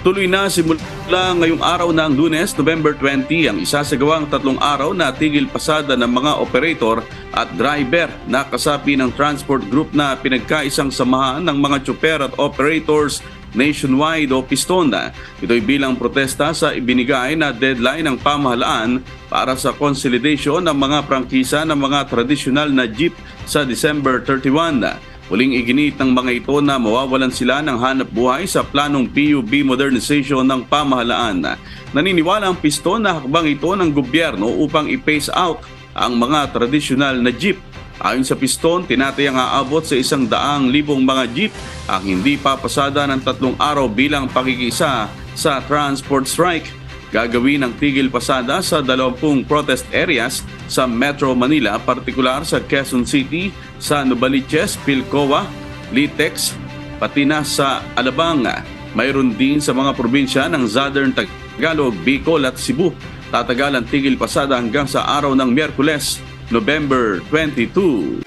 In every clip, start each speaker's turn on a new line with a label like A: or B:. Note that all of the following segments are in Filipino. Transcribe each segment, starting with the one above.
A: Tuloy na simula ngayong araw ng lunes, November 20, ang isasagawang tatlong araw na tigil pasada ng mga operator at driver na kasapi ng transport group na pinagkaisang samahan ng mga tsuper at operators nationwide o Pistonda. Ito'y bilang protesta sa ibinigay na deadline ng pamahalaan para sa consolidation ng mga prangkisa ng mga tradisyonal na jeep sa December 31. Huling iginit ng mga ito na mawawalan sila ng hanap buhay sa planong PUB modernization ng pamahalaan. Naniniwala ang piston na hakbang ito ng gobyerno upang i-phase out ang mga tradisyonal na jeep. Ayon sa piston, tinatayang aabot sa isang daang libong mga jeep ang hindi papasada ng tatlong araw bilang pakikisa sa transport strike. Gagawin ang tigil pasada sa 20 protest areas sa Metro Manila, partikular sa Quezon City, sa Novaliches, Pilcoa, Litex, pati na sa Alabang. Mayroon din sa mga probinsya ng Southern Tagalog, Bicol at Cebu. Tatagal ang tigil pasada hanggang sa araw ng Miyerkules, November 22.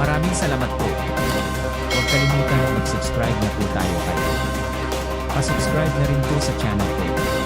B: Maraming salamat po. Huwag kalimutan mag-subscribe na po tayo kayo. Pasubscribe na rin po sa channel ko.